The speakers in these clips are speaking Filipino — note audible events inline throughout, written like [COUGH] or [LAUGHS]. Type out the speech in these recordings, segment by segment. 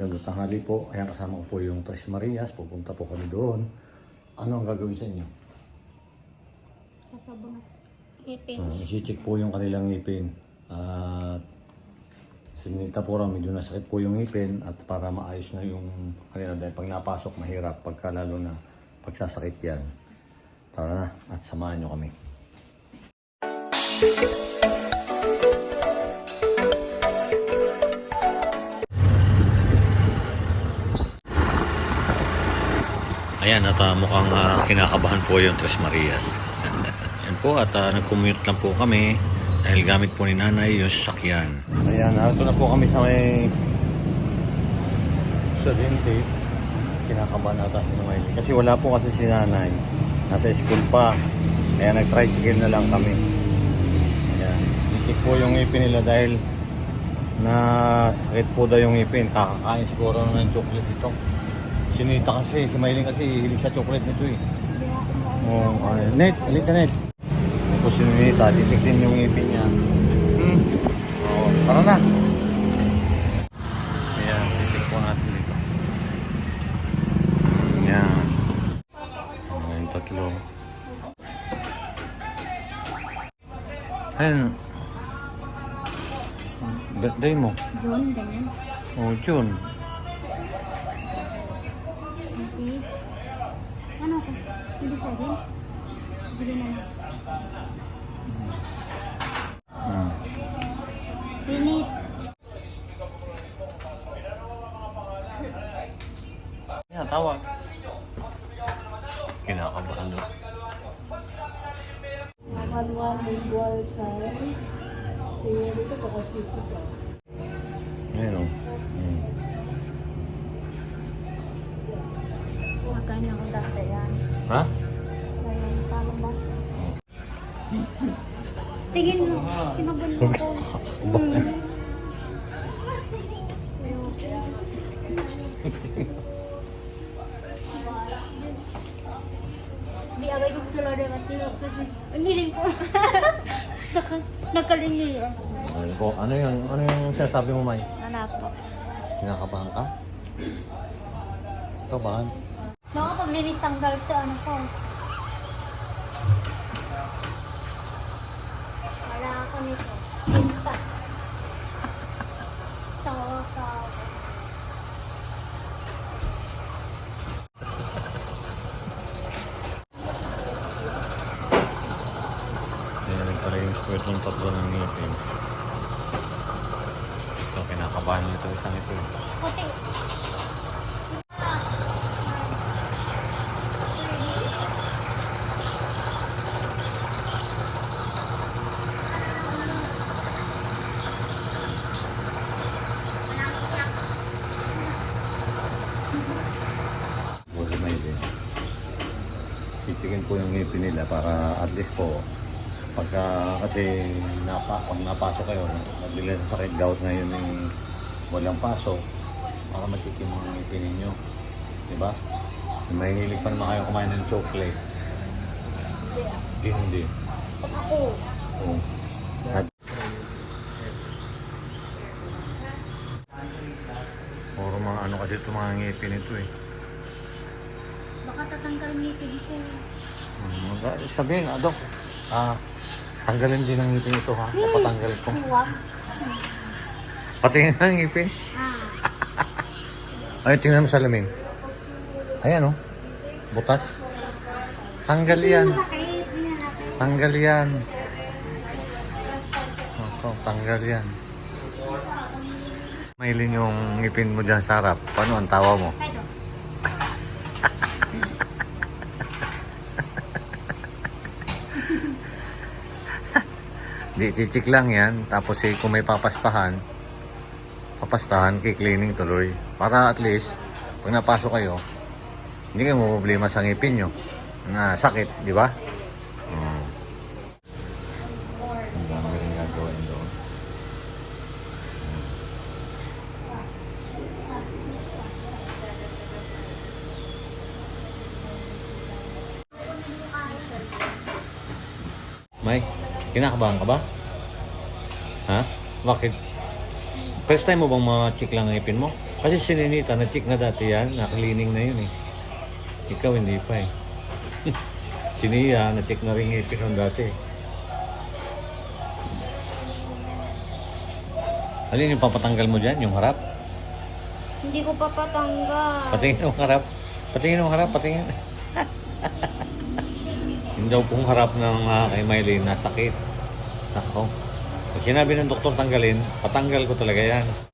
Magandang tanghali po. Ayan kasama ko po yung Tres Marias. Pupunta po kami doon. Ano ang gagawin sa inyo? Nakabangat. Ipin. Uh, isi-check po yung kanilang ngipin. At sinita po raw, medyo nasakit po yung ngipin at para maayos na yung kanila dahil pag napasok mahirap pagka lalo na pagsasakit yan. Tara na at samahan nyo kami. Ayan, at ah, mukhang ah, kinakabahan po yung Tres Marias. [LAUGHS] Yan po, at uh, nag-commute lang po kami dahil gamit po ni nanay yung sasakyan. Ayan, narito na po kami sa may sa dentist. Kinakabahan nata si Noel. Kasi wala po kasi si nanay. Nasa school pa. Kaya nag-tricycle na lang kami. Ayan. Itik po yung ngipin nila dahil na sakit po daw yung ngipin. Kakakain siguro ng chocolate ito. Sinita kasi, si Maylin kasi hilig sa chocolate nito eh. Oo, oh, net, halika ka net. Tapos si Nita, titignan yung ngipin niya. Hmm. Oo, tara na. Ayan, titig po natin dito. Ayan. Ayan, tatlo. Ayan. Birthday mo. John, ganyan. Oh, June. 7? Sige na lang. Hmm. Pinit. Yan, tawa. Kinakabahan doon. Makalwa equal sa tingin dito ko kasi ito. Ayun o. Oh. Magkanya ko dati yan. Sinasabi mo, May? Anak po. Kinakabahan ka? Kabahan? Baka pag linis tanggal to, ano po? Wala ako nito. Pintas. [LAUGHS] Tawa ka. Ayan pala yung squirt ng tatlo ng ngipin. Ito, kinakabahan nito isang ito. eh. Puti. Buti may din. Chichikin po yung ngipin nila para at least po pagka kasi napa, pag napasok kayo, nabili sa sakit gout ngayon yung walang pasok para matikim ang ngipin ninyo. Diba? May hilig pa naman kayo kumain ng chocolate. Hindi, hindi. Ako. Oo. At Puro mga ano kasi ito mga ngipin ito eh. Baka tatanggal ngipin ko. Sabihin, ah, Dok, ah, tanggalin din ang ngipin ito ha. Papatanggal ko. Patingin ang ngipin. Ah. Ay, tingnan mo sa lamin. Ayan oh. Butas. Tanggal yan. Na. Tanggal yan. Ako, tanggal yan. Mailin yung ngipin mo dyan sa harap. Paano ang tawa mo? Ito. Di, lang yan. Tapos eh, kung may papastahan, papastahan, kay-cleaning tuloy. Para at least, pag napasok kayo, hindi kayo problema sa ngipin nyo. Na sakit, di ba? Hmm. Ang dami rin gagawin doon. Mike, kinakabahan ka ba? Ha? Bakit? First time mo bang ma-check lang ang ipin mo? Kasi si Ninita, na-check na dati yan, nakalining na yun eh. Ikaw hindi pa eh. [LAUGHS] si Nia, na-check na rin ngipin nun dati. Alin yung papatanggal mo dyan? Yung harap? Hindi ko pa patanggal. Patingin ang harap. Patingin ang harap, patingin. [LAUGHS] Yung daw pong harap ng uh, kay Miley nasakit. Ako. Pag sinabi ng doktor tanggalin, patanggal ko talaga. Yan.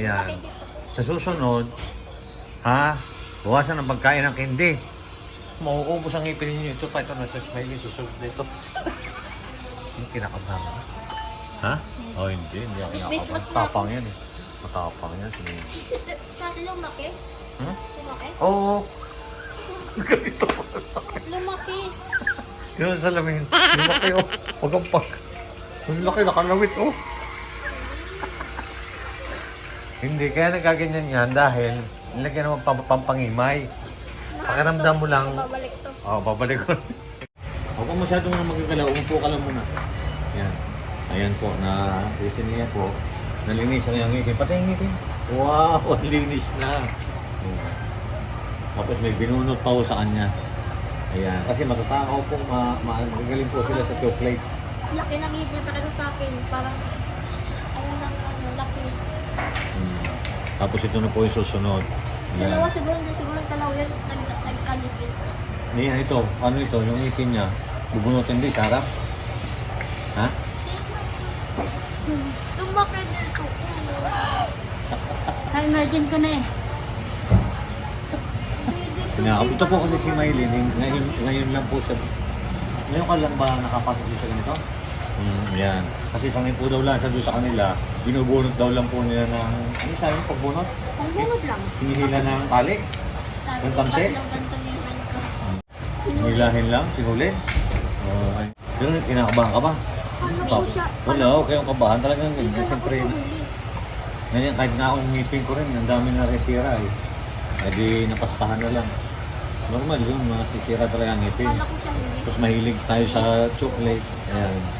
Ayan. Sa susunod, ha? Buwasan ang pagkain ng kindi. Mauubos ang ngipin ninyo. Ito pa, ito na. Ito, smiley, susunod na ito. [LAUGHS] Yung kinakabahan mo. Ha? Oh, hindi. Hindi ako May kinakabahan. Matapang yan eh. Matapang yan. Sige. Dati lumaki. Hmm? Lumaki? Oo. [LAUGHS] Ganito. Lumaki. Tignan sa salamin. Yung laki oh. Huwag ang pag. Yung laki nakalawit oh. Hindi, kaya nagaganyan yan dahil nilagyan naman pam pampangimay. Pakiramdam mo lang, Babalik to. Oo, oh, babalik ko. Huwag ka masyadong na magagalaw. Umupo ka lang muna. Yan. Ayan po, na sisiniya po. Nalinis ang yung ngipin. Pati yung ngipin. Wow, ang [LAUGHS] linis na. Ayan. Tapos may binunot pa po sa kanya. Ayan. Kasi matatakaw po, ma ma magagaling po sila sa chocolate. Laki ng ibig talaga sa akin. Parang, ano nang ano, laki. Hmm. Tapos ito na po yung susunod. Dalawa Ayan. siguro, hindi siguro dalawa yun. Nag- Nag-alipin. Ayan, ito. Ano ito? Yung ngipin niya. Bubunutin din sa harap. Ha? Lumaki dito. Na-emergent ko na eh. Na, ito po kasi si Maylin, ngayon, ngayon lang po siya. Ngayon ka lang ba nakapasok dito sa ganito? Hmm, yan. Kasi sanay po daw lang doon sa kanila, binubunot daw lang po nila ng, ano sabi mo, pagbunot? Ang bunod lang. Hinihila ng tali? Sabi Yung bansagitan ko. Sinuli. Hinilahin lang, sinuli? Oh, ay. Pero kinakabahan ka ba? Ano siya? Wala, okay kayong kabahan talagang Hindi ganyan. Siyempre, ganyan, kahit na akong ngipin ko rin, ang dami na resira eh. Eh di napastahan na lang. Normal yun, masisira talaga ang ngipin. Tapos mahilig tayo sa chocolate. Ayan,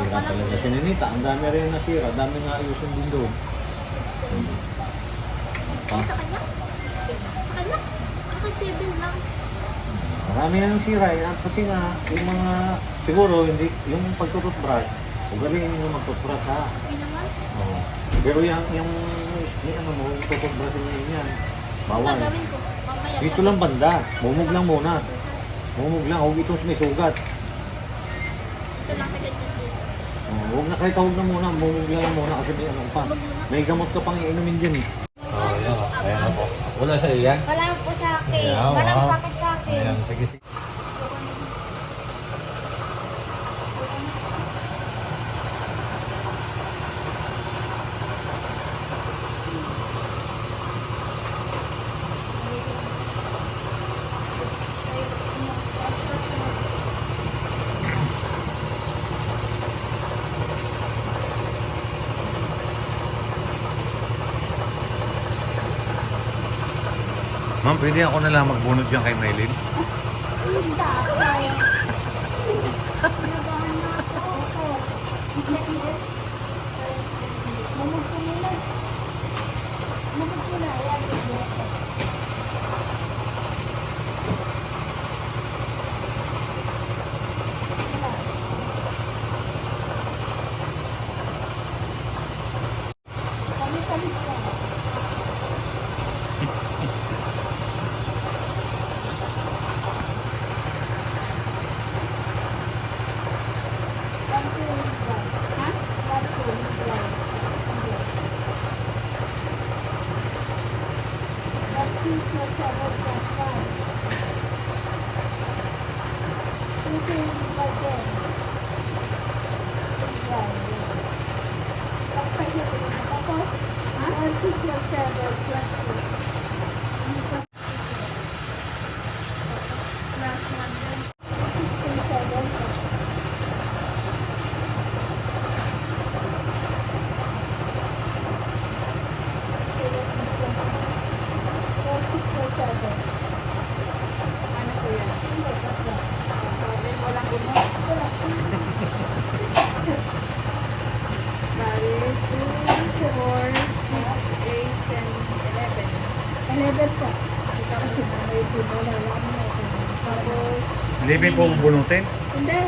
Pangalawa. sira talaga. Si Ninita, ang dami rin nasira. Ang dami nga ayusin din doon. Hmm. Sa kanya? 16. Sa kanya? Akin 7 lang. Marami na sira. eh. Kasi nga, yung mga, siguro, hindi, yung pagtututbrush, ugaling yung magtutbrush ha. Okay naman. Oo. Pero yung, yung, yung ano mo, yung tututbrush mo yun yan. Bawal. Gagawin ko. Mamaya. Dito lang banda. Bumog lang muna. Bumog lang. Huwag itong may sugat. Lang kita dito. Oh, huwag na kahit huwag na muna, bumog lang muna kasi may ano pa. May gamot ka pang iinumin dyan eh. Oh, yan. Ayan na po. Wala sa iyan. Wala po sa akin. Ayan, Walang wow. sakit sa akin. Ayan, sige, sige. Pwede ako na lang magbunot yan kay Maylin? Mamag ko muna. Mamag ko na. Ayan. Kami-kami ka. Thank you. 617 plus 2. 617. Four, six, four, seven. Ano po yan? Hindi, plus one. Sabi, walang gumos. Bali, 2, 4, 6, 8, 10, 11. Eleven po. Kasi may pinala lang natin. Tapos, Hindi ba po bubunutin? hindi.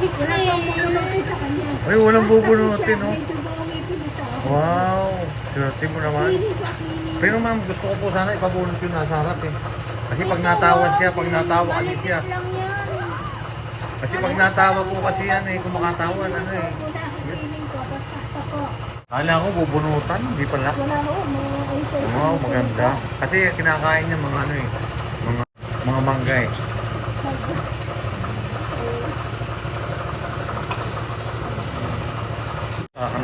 Wala pang bubulutin sa kanya. Ay, walang bubunutin, siya. Medyo ito. Wow! Swerte mo naman. Pero ma'am, gusto ko po sana ipabunot yung nasa harap eh. Kasi pag natawa siya, pag natawa kasi siya. Lang yan. Kasi pag natawa po kasi yan eh, kung makatawa, ano eh. Kala ko bubunutan, hindi pala. Wala ho, mga. Wow, maganda. Kasi kinakain niya mga ano eh, mga mga mangga eh.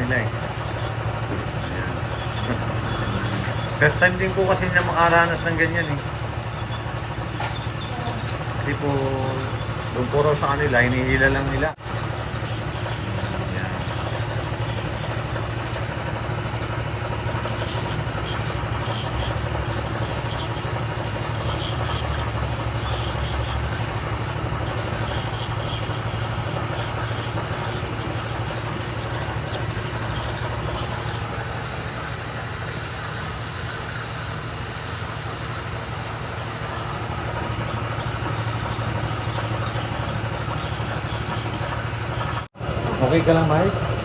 Sa kanila eh. First time din po kasi na makaranas ng ganyan eh. Kasi po, doon po sa kanila, hinihila lang nila. Okay ka lang, Mike?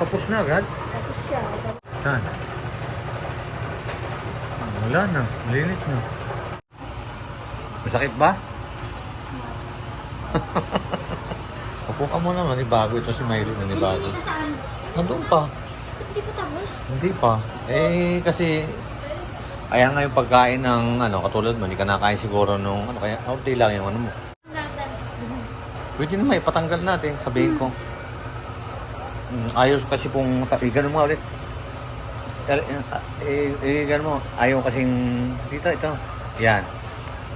Tapos na agad. Tapos siya. Saan? Wala na. Linis na. Masakit ba? [LAUGHS] Upo ka muna, manibago ito si Miley, nanibago. Hindi na saan? Nandun pa. Hindi pa tapos? Hindi pa. Eh, kasi... Ayan nga yung pagkain ng, ano, katulad mo, hindi ka nakain siguro nung, ano, kaya, okay lang yung ano mo. Pwede naman, ipatanggal natin, sabihin ko. Mm, ayaw kasi pong, eh, ganun mo ulit. Eh, eh, eh, ganun mo, ayaw kasing, dito, ito. Yan.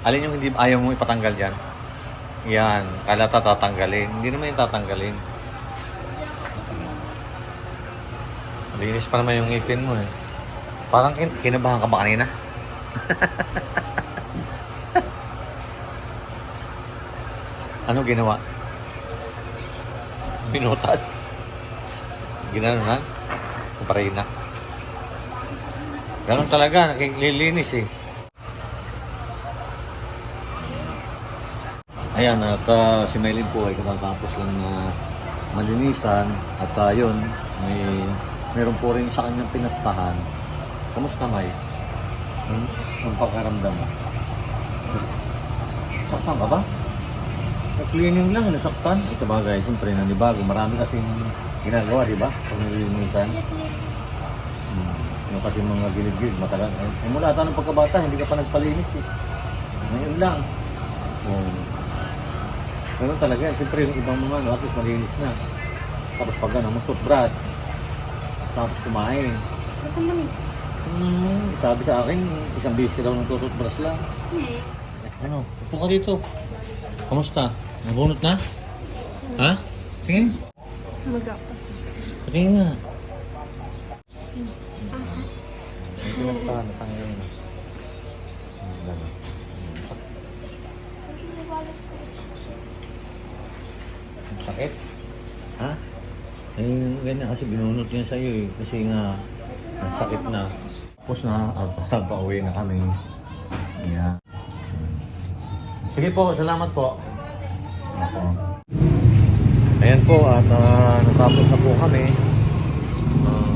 Alin yung hindi, ayaw mo ipatanggal dyan? Yan. Kala tatatanggalin. Hindi naman yung tatanggalin. Linis pa naman yung ngipin mo eh. Parang kin kinabahan ka ba kanina? [LAUGHS] ano ginawa? Binutas. Ginano na? Kumparin na. Ganon talaga, naglilinis eh. Ayan, at ah, si Maylin po ay katatapos lang na malinisan at uh, yun, may meron po rin sa kanyang pinastahan. Kamusta, May? Hmm? Ang pagkaramdam mo? Saktan ka ba? Cleaning lang, nasaktan. Eh, sa bagay, siyempre, nanibago. Marami kasing ginagawa, di ba? Pag nililinisan. Hmm. Yung kasi mga gilid-gilid, matagal. Eh, eh, mula ata ng pagkabata, hindi ka pa nagpalinis eh. Ngayon lang. Oh. Ganun talaga. Siyempre yung ibang mga ano, at least malinis na. Tapos pag ano, mag-toothbrush. Tapos kumain. Basta man eh. Hmm, sabi sa akin, isang ka daw ng toothbrush lang. Eh, Ano, upo ka dito. Kamusta? Nabunot na? Ha? Tingin? Maga. Tingin nga. Ito lang pa, natanggal na. Ang Sakit? Ha? Eh, ganyan kasi binunot niya sa'yo eh. Kasi nga, ang sakit na. Tapos na, at [LAUGHS] pauwi na kami. Yeah. Sige po, salamat po. Ako. Ayan po, at ah, natapos na po kami. Ah,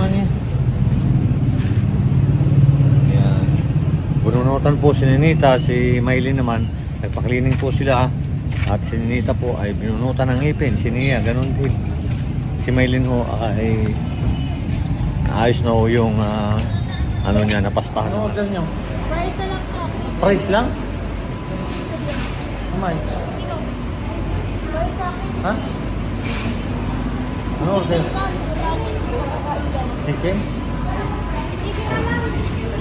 ano? Ayan. Bununutan po si Ninita, si Maylin naman, nagpa-cleaning po sila. At si Ninita po ay binunutan ng ngipin, si Nia, ganun din. Si Maylin ho ay ayos na ho yung ah, ano niya, napastahan. Ano order niyo? Price na lang to. Price lang? Akin. Ha? Ano order? Chicken?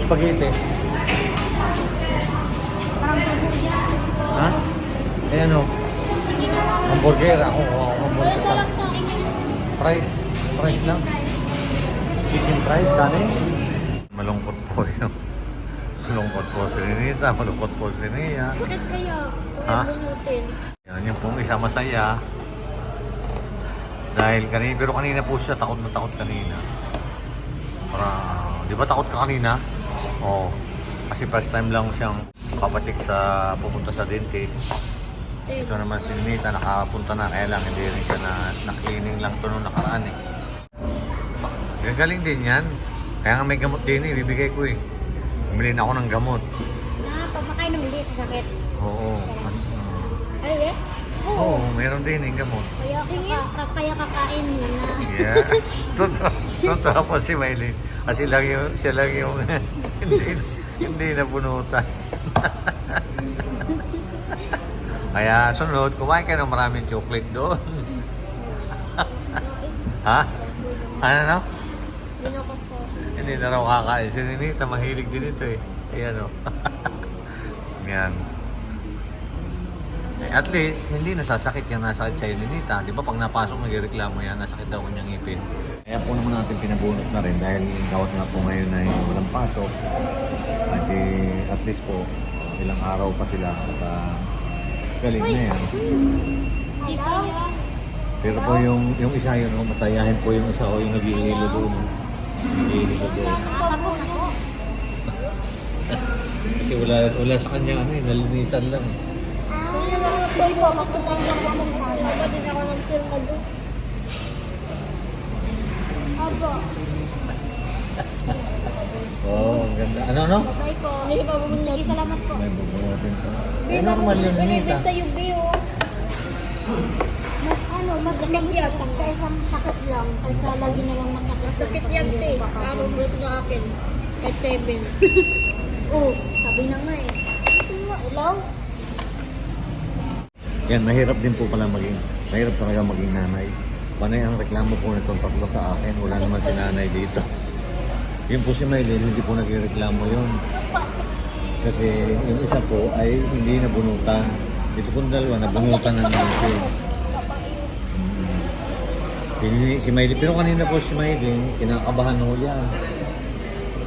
Spaghetti? Ha? Eh ano? Hamburger. Ako, ako hamburger. Price? Price lang? Chicken price? Kanin? Malungkot po yun. Malungkot po si Renita. Malungkot po si Nia. Bakit kaya? Ha? Bunutin. Yan yung pong isa masaya. Dahil kanina, pero kanina po siya takot na takot kanina. Para, di ba takot ka kanina? Oo. Kasi first time lang siyang papatik sa, pupunta sa dentist. Ito naman si Nita, nakapunta na, kaya lang hindi rin siya na, na-cleaning lang to nung nakaraan eh. Gagaling din yan. Kaya nga may gamot din eh, bibigay ko eh. Bumili na ako ng gamot. na, pag makain ng hindi sa sakit. Oo. Ay, eh? Oo, meron din eh, gamot. Kaya, kaka, kaya kakain mo na. Yeah. [LAUGHS] Totoo. Totoo po si Maylin. Kasi lang yung, siya lang yung [LAUGHS] hindi, hindi nabunutan. [LAUGHS] Kaya sunod, kumain ka ng maraming chocolate doon. ha? Ano no? Hindi na raw kakain. Si Ninita, mahilig din ito eh. Ayan [LAUGHS] o. Yan. Eh, At least, hindi nasasakit yung nasakit sa'yo ni Nita. Di ba pag napasok, nagreklamo yan, nasakit daw kanyang ngipin. Kaya po naman natin pinabunot na rin dahil gawat nga po ngayon ay walang pasok. At, eh, at least po, ilang araw pa sila. At ah, galing na yan? Pero po yung, yung isa yun, oh, masayahin po yung isa o yung naghihilo doon. Kasi wala, wala sa kanya ano eh, nalinisan lang. Kaya naman po po. Magpunta ako ng Papa din ako ng firma doon. Aba. Oo, oh, ang ganda. Ano, ano? Bye po. Pa bumunod. Sige, salamat po. May bubunutin pa. Eh, normal yun, Binibig Anita. sa mas Sakit. Kaysa sakit lang. Kaysa lagi na lang masakit. Sakit yan, te. Tama mo ito na akin. At 7. [LAUGHS] Oo, sabi na nga eh. Ulaw? Yan, mahirap din po pala maging, mahirap talaga maging nanay. Panay ang reklamo po nitong tatlo sa akin. Wala naman si nanay dito. Yun po si Maylin, hindi po nagreklamo yun. Kasi yung isa po ay hindi nabunutan. Ito pong dalawa, nabunutan ng ngipin. Si, si Maylin, pero kanina po si Maylin, kinakabahan ho yan.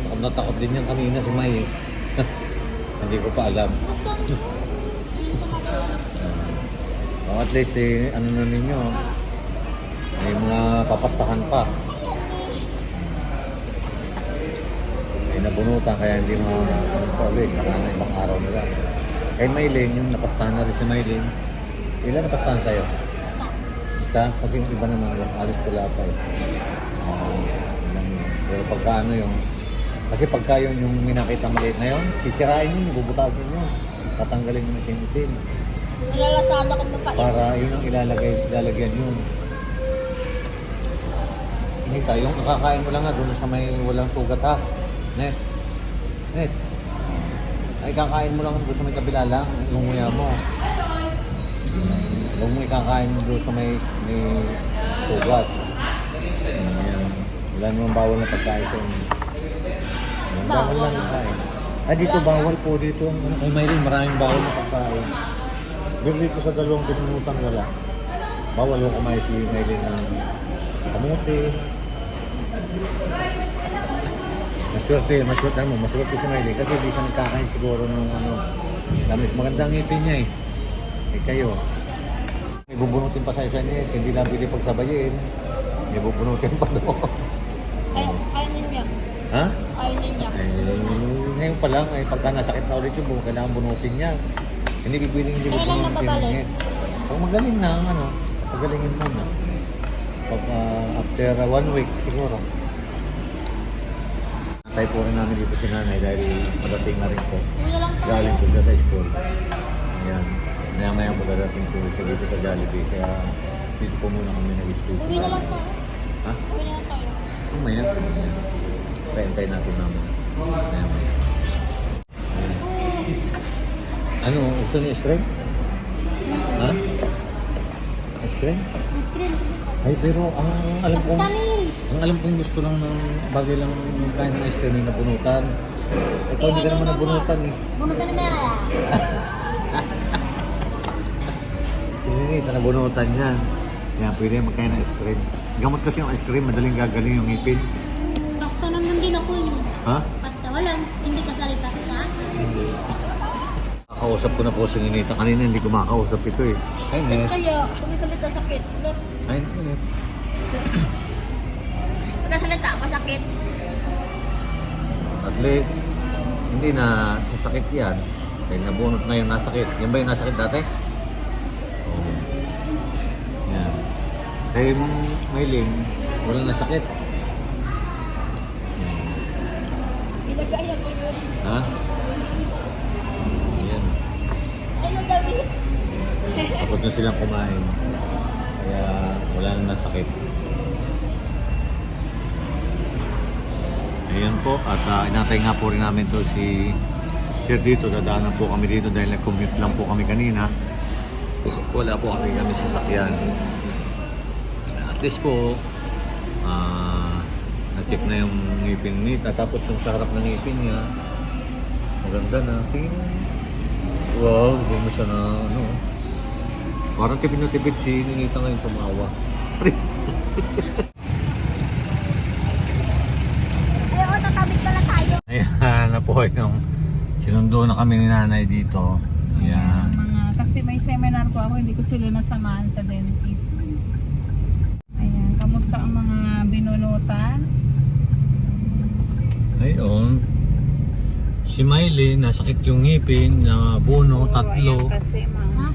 Takot na takot din yan kanina si Maylin. [LAUGHS] hindi ko pa alam. [LAUGHS] Oh, at least eh, ano na ninyo, may mga papastahan pa. May nabunutan kaya hindi mo ano pa ulit sa na ibang araw nila. Kay Maylin, yung napastahan na rin si Maylin, ilan napastahan sa'yo? Isa. Kasi yung iba naman, yung alis wala pa eh. Ah, ilan yun. Pero pagka ano yung, kasi pagka yun yung minakita maliit na yun, sisirain yun, bubutasin yun. Tatanggalin yung itim-itim. Nalalasada ko mapait. Para yun ang ilalagay, ilalagyan yun. Nita, yung nakakain mo lang nga doon sa may walang sugat ha. Net. Net. Ay, kakain mo lang doon sa may kabila lang, yung nguya mo. Huwag mo ikakain doon sa may, may sugat. Ayan. Wala namang bawal na pagkain sa inyo. Ayan, Bawal lang yung kain. Ah, dito bawal po dito. Ano, Kay Mayrin, maraming bawal na pagkain. Pero dito sa dalawang binunutan wala. Bawal yung kumain si Mayrin ng kamuti. Maswerte, maswerte mo, maswerte si Mayrin kasi di siya nagkakain siguro ng ano. Tamis, magandang ngipin niya eh. Eh kayo, may bubunutin pa sa isa niya, hindi nabili pagsabayin. May bubunutin pa doon. Kaya ninyo. ha? Kaya ninyo. Eh, ngayon pa lang, eh, pagka nasakit na ulit yung buhok, kailangan bunutin niya. Hindi bibiling hindi Kailan bubunutin mababalik? niya. Pag magaling na, ano, pagalingin muna. Pag ah, after ah, one week, siguro. Tayo po rin namin dito si nanay dahil padating na rin po. Lang tayo. Galing po siya sa school. Ayan. Maya maya po dadating po siya dito sa Jollibee. Kaya dito po muna kami nag-studio. Uwi na lang tayo. Ha? Uwi na lang tayo. Mamaya. Pahintay natin naman. Maya maya. Ano? Gusto niyo ice cream? Ha? Ice cream? Mas cream. Ay, pero ang alam kanin. Ang alam kong gusto lang ng bagay lang ng kain ng ice cream yung nabunutan. Ikaw hindi ka naman nabunutan eh. Bunutan na na. [LAUGHS] Si Ninita nabunutan niya. Kaya pwede magkain ng ice cream. Gamot kasi yung ice cream, madaling gagaling yung ngipin. Pasta naman din ako eh. Ha? Pasta. Wala. Hindi kasali pasta. Hindi. Kakausap ko na po si Ninita. Kanina hindi ko makakausap ito eh. Ay, Net. Kaya, kung isalita sakit. No? Ay, Net. [CLEARS THROAT] Pagkasalita, masakit. At least, hindi na sasakit yan. Dahil nabunot na yung nasakit. Yan ba yung nasakit dati? Kay Maylin, wala nasakit. Hmm. Ginagaya ko yun. Ha? Yan. Ay, yung damit. Tapos na silang kumain. Kaya wala nang nasakit. Ayan po, at uh, inatay nga po rin namin to si Sir dito. Dadaanan po kami dito dahil nag-commute lang po kami kanina. Wala po kami kami sasakyan. At least po, ah na-check na yung ngipin ni. Tapos yung sa harap ng ngipin niya, maganda na. Tingnan. Wow, hindi mo siya na ano. Parang tipid na tipid si Ninita ngayon tumawa. [LAUGHS] Ay, o, tatabit pala tayo. Ayan na po yung sinundo na kami ni nanay dito. Ayan. mga kasi may seminar po ako, hindi ko sila nasamahan sa dentist. Ayan, kamusta ang mga binunutan? Ayun. Si Miley, nasakit yung ngipin na buno, Puro, tatlo. ayan kasi mga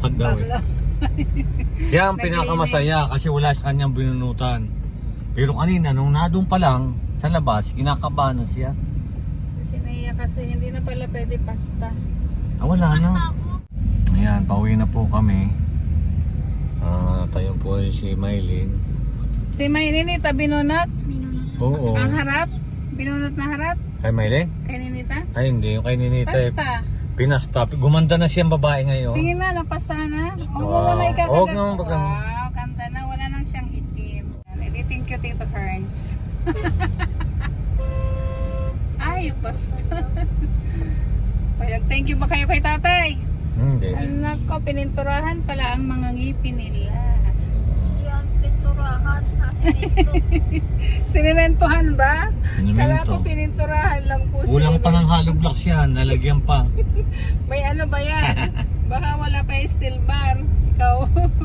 At daw eh. tatlo. [LAUGHS] Siya ang pinakamasaya kasi wala sa kanyang binunutan. Pero kanina, nung nadun pa lang, sa labas, kinakabahan na siya. Si Sinea kasi hindi na pala pwede pasta. Ah, wala Pasta na. ako. Ayan, pauwi na po kami. Ah, tayo po ay si Maylin. Si May Ninita binunot? Oo. Ang harap? Binunot na harap? Kay Maylin? Kay Ninita? Ay, hindi. Yung kay Ninita eh. Pasta. Pinasta. Gumanda na siyang babae ngayon. Tingin na, napasta na. Oh, Wow. wala ikakagat. Huwag naman pag- Wow, kanta na. Wala nang siyang itim. Edi, thank you, Tito Herns. [LAUGHS] Ay, basta. Kaya, [LAUGHS] thank you ba kayo kay tatay? Hindi. Ay, nako, pininturahan pala ang mga ngipin nila. Sinimentohan ba? Kala ko Sinimento. pininturahan lang po Kulang pa ng hollow blocks yan. Nalagyan pa. [LAUGHS] May ano ba yan? Baka wala pa yung steel bar. Ikaw.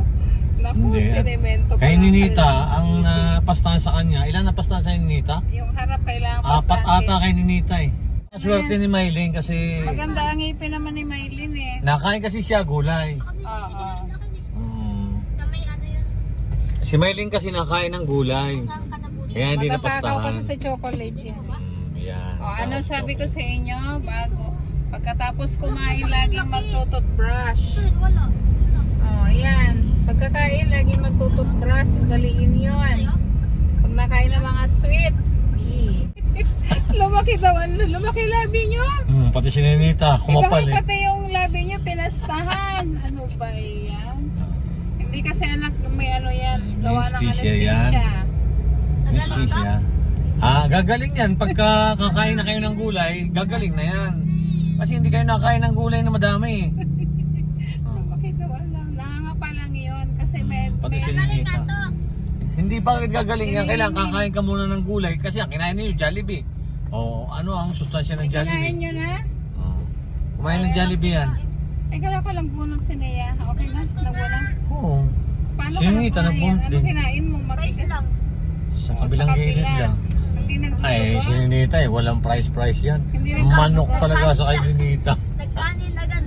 [LAUGHS] Naku, Hindi. sinimento Kay pala Ninita, pala. ang napastahan sa kanya, ilan napastahan sa Ninita? Yung harap kailangan Apat pastahin. ata kay Ninita eh. Swerte ni Maylin kasi Maganda ang ngipin naman ni Maylin eh. nakain kasi siya gulay. Oo. Mm. Sa may ano yun. Si Maylin kasi nakain ng gulay. Kaya hindi Matapakaw napastahan. kasi sa chocolate yan. Mm, yan. O ano Tapos sabi ko sa inyo bago pagkatapos kumain laging magtututbrush. Wala. Oh, yan. Pagkakain laging magtututbrush, daliin 'yon. Sa'yo? nakain ng mga sweet. [LAUGHS] lumaki daw, ano, lumaki labi nyo. Hmm, pati si Nenita, kumapal Iba eh. pati yung labi nyo pinastahan. ano ba yan? Kasi anak, may ano yan, gawa ng Anesthesia yan. anesthesia. Anesthesia. Ah, gagaling yan. Pagka kakain na kayo ng gulay, gagaling na yan. Kasi hindi kayo nakain ng gulay na madami. [LAUGHS] Bakit daw alam? Nangangapa lang yun. Kasi may, Pati may si Nenita. Hindi bakit gagaling yan? Kailangan kakain ka muna ng gulay kasi ang kinain niyo Jollibee. O ano ang sustansya ng Kinain Jollibee? nyo na? Oh. Kumain ng Jollibee yan. Ay, kala ko lang bunot si Nea. Okay na? Nagbunot? Oo. Paano Si ka nagbunot Ano kinain mo? Matigas? lang. Sa O, kabilang sa gilid kabila. lang. Hindi nagluto Ay, si Ninita eh, walang price-price yan. Hindi. Manok talaga sa kay Ninita. Nagkanin agad.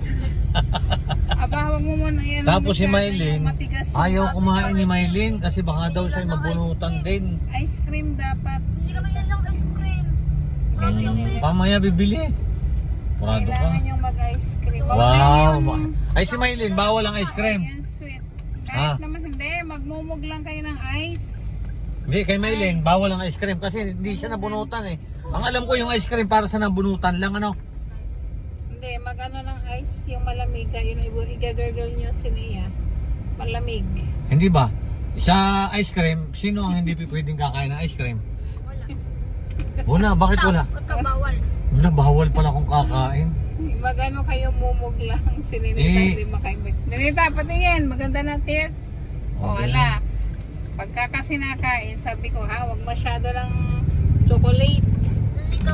[LAUGHS] Aba, huwag mo muna yan. Tapos si Maylin, matigas yung ayaw kumain ni Maylin kasi baka daw siya mabunutan din. Ice cream dapat. Hindi kami yan lang ice cream. Pamaya bibili. Purado ka. Kailangan yung mag-ice cream. Wow. yung- Ay si Maylin, bawal ang ice cream. Yung sweet. Ah. Kahit naman hindi, magmumug lang kayo ng ice. Hindi, kay Maylin, bawal ang ice cream kasi hindi siya nabunutan eh. Ang alam ko yung ice cream para sa nabunutan lang ano. Hindi, mag-ano ng ice, yung malamig. Yun, i-gargle nyo si Nia. Malamig. Hindi ba? Sa ice cream, sino ang hindi pwedeng kakain ng ice cream? Wala, bakit wala? Ikaw bawal. Wala, bawal pala kung kakain. Mag-ano kayo mumug lang [LAUGHS] si Ninita, Eh. hindi makaimik. Ninita, patingin, maganda na tit. O, Okay. wala. Pagka kasi nakain, sabi ko ha, wag masyado ng chocolate. Nandito.